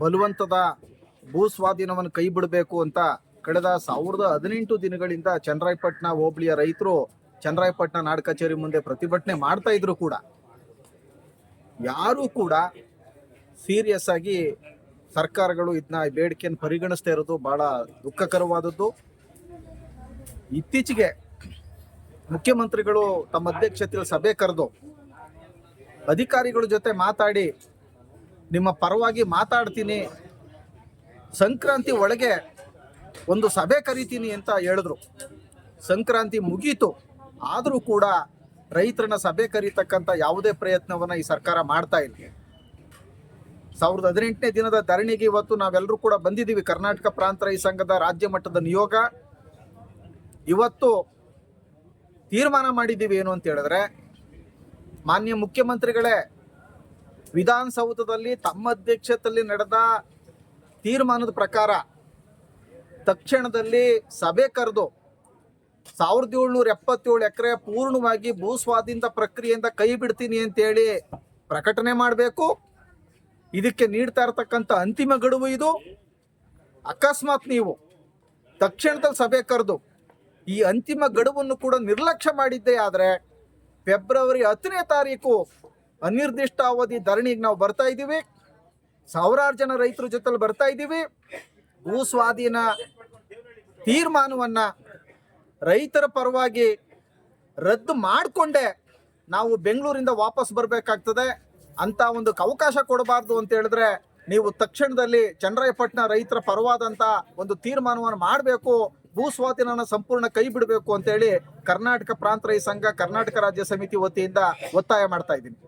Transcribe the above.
ಬಲವಂತದ ಭೂ ಸ್ವಾಧೀನವನ್ನು ಕೈ ಬಿಡಬೇಕು ಅಂತ ಕಳೆದ ಸಾವಿರದ ಹದಿನೆಂಟು ದಿನಗಳಿಂದ ಚನ್ನರಾಯಪಟ್ಟಣ ಹೋಬಳಿಯ ರೈತರು ಚನ್ನರಾಯಪಟ್ಟಣ ನಾಡ ಕಚೇರಿ ಮುಂದೆ ಪ್ರತಿಭಟನೆ ಮಾಡ್ತಾ ಇದ್ರು ಕೂಡ. ಯಾರೂ ಕೂಡ ಸೀರಿಯಸ್ ಆಗಿ ಸರ್ಕಾರಗಳು ಇದನ್ನ ಬೇಡಿಕೆಯನ್ನು ಪರಿಗಣಿಸ್ತಾ ಇರೋದು ಬಹಳ ದುಃಖಕರವಾದದ್ದು. ಇತ್ತೀಚೆಗೆ ಮುಖ್ಯಮಂತ್ರಿಗಳು ತಮ್ಮ ಅಧ್ಯಕ್ಷತೆಯಲ್ಲಿ ಸಭೆ ಕರೆದು ಅಧಿಕಾರಿಗಳ ಜೊತೆ ಮಾತಾಡಿ ನಿಮ್ಮ ಪರವಾಗಿ ಮಾತಾಡ್ತೀನಿ. ಸಂಕ್ರಾಂತಿ ಒಳಗೆ ಒಂದು ಸಭೆ ಕರಿತೀನಿ ಅಂತ ಹೇಳಿದ್ರು. ಸಂಕ್ರಾಂತಿ ಮುಗೀತು. ಆದರೂ ಕೂಡ ರೈತರನ್ನ ಸಭೆ ಕರೀತಕ್ಕಂಥ ಯಾವುದೇ ಪ್ರಯತ್ನವನ್ನು ಈ ಸರ್ಕಾರ ಮಾಡ್ತಾ ಇಲ್ಲ. ಸಾವಿರದ ಹದಿನೆಂಟನೇ ದಿನದ ಧರಣಿಗೆ ಇವತ್ತು ನಾವೆಲ್ಲರೂ ಕೂಡ ಬಂದಿದ್ದೀವಿ. ಕರ್ನಾಟಕ ಪ್ರಾಂತ ರೈತ ಸಂಘದ ರಾಜ್ಯ ಮಟ್ಟದ ನಿಯೋಗ. ಇವತ್ತು ತೀರ್ಮಾನ ಮಾಡಿದ್ದೀವಿ ಏನು ಅಂತ ಹೇಳಿದ್ರೆ, ಮಾನ್ಯ ಮುಖ್ಯಮಂತ್ರಿಗಳೇ ವಿಧಾನಸೌಧದಲ್ಲಿ ತಮ್ಮ ಅಧ್ಯಕ್ಷತೆಯಲ್ಲಿ ನಡೆದ ತೀರ್ಮಾನದ ಪ್ರಕಾರ ತಕ್ಷಣದಲ್ಲಿ ಸಭೆ ಕರೆದು ಸಾವಿರದ ಏಳ್ನೂರ ಎಪ್ಪತ್ತೇಳು ಎಕರೆ ಪೂರ್ಣವಾಗಿ ಭೂ ಸ್ವಾಧೀನ ಪ್ರಕ್ರಿಯೆಯಿಂದ ಕೈ ಬಿಡ್ತೀನಿ ಅಂತೇಳಿ ಪ್ರಕಟಣೆ ಮಾಡಬೇಕು. ಇದಕ್ಕೆ ನೀಡ್ತಾ ಇರತಕ್ಕಂಥ ಅಂತಿಮ ಗಡುವು ಇದು. ಅಕಸ್ಮಾತ್ ನೀವು ತಕ್ಷಣದಲ್ಲಿ ಸಭೆ ಕರೆದು ಈ ಅಂತಿಮ ಗಡುವನ್ನು ಕೂಡ ನಿರ್ಲಕ್ಷ್ಯ ಮಾಡಿದ್ದೇ ಆದರೆ ಫೆಬ್ರವರಿ ಹತ್ತನೇ ತಾರೀಕು ಅನಿರ್ದಿಷ್ಟ ಅವಧಿ ಧರಣಿಗೆ ನಾವು ಬರ್ತಾ ಇದ್ದೀವಿ. ಸಾವಿರಾರು ಜನ ರೈತರ ಜೊತೆಲಿ ಬರ್ತಾ ಇದ್ದೀವಿ. ಭೂ ಸ್ವಾಧೀನ ತೀರ್ಮಾನವನ್ನ ರೈತರ ಪರವಾಗಿ ರದ್ದು ಮಾಡಿಕೊಂಡೆ ನಾವು ಬೆಂಗಳೂರಿಂದ ವಾಪಸ್ ಬರಬೇಕಾಗ್ತದೆ ಅಂತ ಒಂದು ಅವಕಾಶ ಕೊಡಬಾರ್ದು ಅಂತ ಹೇಳಿದ್ರೆ ನೀವು ತಕ್ಷಣದಲ್ಲಿ ಚನ್ನರಾಯಪಟ್ಟಣ ರೈತರ ಪರವಾದಂತ ಒಂದು ತೀರ್ಮಾನವನ್ನು ಮಾಡಬೇಕು, ಭೂ ಸ್ವಾಧೀನನ ಸಂಪೂರ್ಣ ಕೈ ಬಿಡಬೇಕು ಅಂತೇಳಿ ಕರ್ನಾಟಕ ಪ್ರಾಂತ ರೈತ ಸಂಘ, ಕರ್ನಾಟಕ ರಾಜ್ಯ ಸಮಿತಿ ವತಿಯಿಂದ ಒತ್ತಾಯ ಮಾಡ್ತಾ ಇದ್ದೀನಿ.